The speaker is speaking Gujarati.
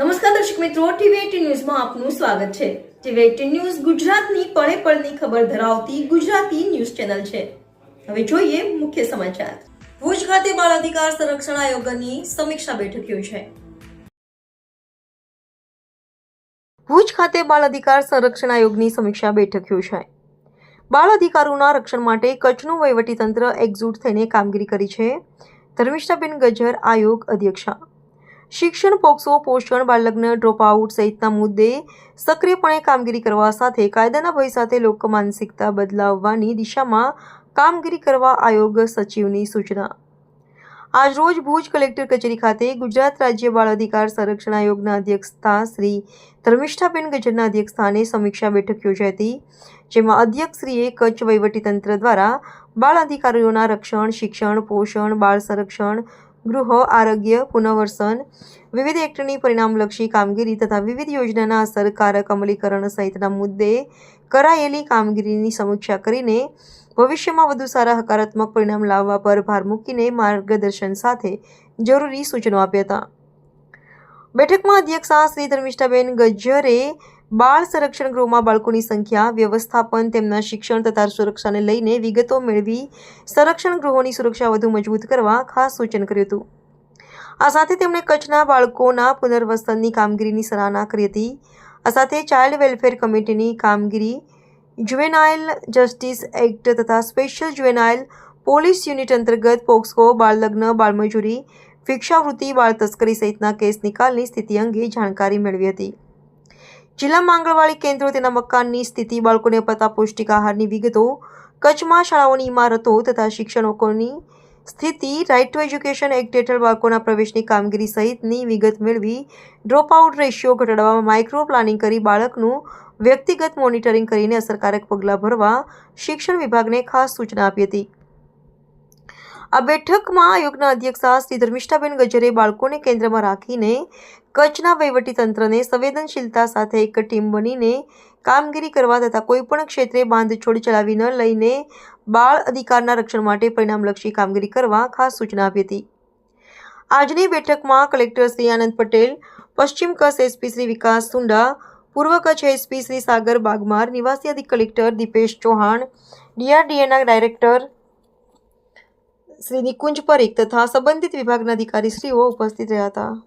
નમસ્કાર દર્શક મિત્રો, ટીવી ન્યૂઝમાં આપનું સ્વાગત છે. ટીવી ન્યૂઝ ગુજરાતની પળે પળની ખબર ધરાવતી ગુજરાતી ન્યૂઝ ચેનલ છે. હવે જોઈએ મુખ્ય સમાચાર. ભુજ ખાતે બાળ અધિકાર સંરક્ષણ આયોગની સમીક્ષા બેઠક યોજાઈ. ભુજ ખાતે બાળ અધિકાર સંરક્ષણ આયોગની સમીક્ષા બેઠક યોજાઈ. બાળ અધિકારોના રક્ષણ માટે કચ્છનું વહીવટીતંત્ર એકજૂટ થઈને કામગીરી કરી છે. ધર્મિષ્ઠાબેન ગજર આયોગ અધ્યક્ષા. શિક્ષણ પોક્સો પોષણ, બાળલગ્ન ડ્રોપ આઉટ સહિતના મુદ્દે સક્રિયપણે કામગીરી કરવા સાથે કાયદાના ભય સાથે લોક માનસિકતા બદલાવવાની દિશામાં કામગીરી કરવા આયોગ સચિવની સૂચના. આજરોજ ભુજ કલેક્ટર કચેરી ખાતે ગુજરાત રાજ્ય બાળ અધિકાર સંરક્ષણ આયોગના અધ્યક્ષતા શ્રી ધર્મિષ્ઠાબેન ગજરના અધ્યક્ષસ્થાને સમીક્ષા બેઠક યોજાઈ હતી, જેમાં અધ્યક્ષશ્રીએ કચ્છ વહીવટીતંત્ર દ્વારા બાળ અધિકારીઓના રક્ષણ, શિક્ષણ, પોષણ, બાળ સંરક્ષણ ગૃહ, આરોગ્ય, પુનર્વસન, વિવિધ એક્ટની પરિણામલક્ષી કામગીરી તથા વિવિધ યોજનાના અસરકારક અમલીકરણ સહિતના મુદ્દે કરાયેલી કામગીરીની સમીક્ષા કરીને ભવિષ્યમાં વધુ સારા હકારાત્મક પરિણામ લાવવા પર ભાર મૂકીને માર્ગદર્શન સાથે જરૂરી સૂચનો આપ્યા હતા. બેઠકમાં અધ્યક્ષા શ્રી ધર્મિષ્ઠાબેન ગજ્જરે બાળ સંરક્ષણ ગૃહમાં બાળકોની સંખ્યા, વ્યવસ્થાપન, તેમના શિક્ષણ તથા સુરક્ષાને લઈને વિગતો મેળવી સંરક્ષણ ગૃહોની સુરક્ષા વધુ મજબૂત કરવા ખાસ સૂચન કર્યું હતું. આ સાથે તેમણે કચ્છના બાળકોના પુનર્વસનની કામગીરીની સરાહના કરી હતી. આ સાથે ચાઇલ્ડ વેલફેર કમિટીની કામગીરી, જુવેનાઇલ જસ્ટિસ એક્ટ તથા સ્પેશિયલ જુવેનાઇલ પોલીસ યુનિટ અંતર્ગત પોક્સો બાળલગ્ન, બાળમજૂરી, ભિક્ષાવૃત્તિ બાળ તસ્કરી સહિતના કેસ નિકાલની સ્થિતિ અંગે જાણકારી મેળવી હતી. જિલ્લામાં આંગણવાડી કેન્દ્રો તેના મકાનની સ્થિતિ, બાળકોને અપાતા પૌષ્ટિક આહારની વિગતો, કચ્છમાં શાળાઓની ઇમારતો તથા શિક્ષકોની સ્થિતિ રાઇટ ટુ એજ્યુકેશન એક્ટ હેઠળ બાળકોના પ્રવેશની કામગીરી સહિતની વિગત મેળવી ડ્રોપ આઉટ રેશિયો ઘટાડવામાં માઇક્રો પ્લાનિંગ કરી બાળકનું વ્યક્તિગત મોનિટરિંગ કરીને અસરકારક પગલાં ભરવા શિક્ષણ વિભાગને ખાસ સૂચના આપી હતી. આ બેઠકમાં આયોગના અધ્યક્ષા શ્રી ધર્મિષ્ઠાબેન ગજરે બાળકોને કેન્દ્રમાં રાખીને કચ્છના વહીવટીતંત્રને સંવેદનશીલતા સાથે એક ટીમ બનીને કામગીરી કરવા તથા કોઈપણ ક્ષેત્રે બાંધછોડ ચલાવી ન લઈને બાળ અધિકારના રક્ષણ માટે પરિણામલક્ષી કામગીરી કરવા ખાસ સૂચના આપી હતી. આજની બેઠકમાં કલેક્ટર શ્રી આનંદ પટેલ, પશ્ચિમ કચ્છ એસપી શ્રી વિકાસ સુંડા, પૂર્વ કચ્છ એસપી શ્રી સાગર બાગમાર, નિવાસી અધિક કલેક્ટર દીપેશ ચૌહાણ, ડીઆરડીએના ડાયરેક્ટર શ્રી નિકુંજ પરીખ તથા સંબંધિત વિભાગના અધિકારીશ્રીઓ ઉપસ્થિત રહ્યા હતા.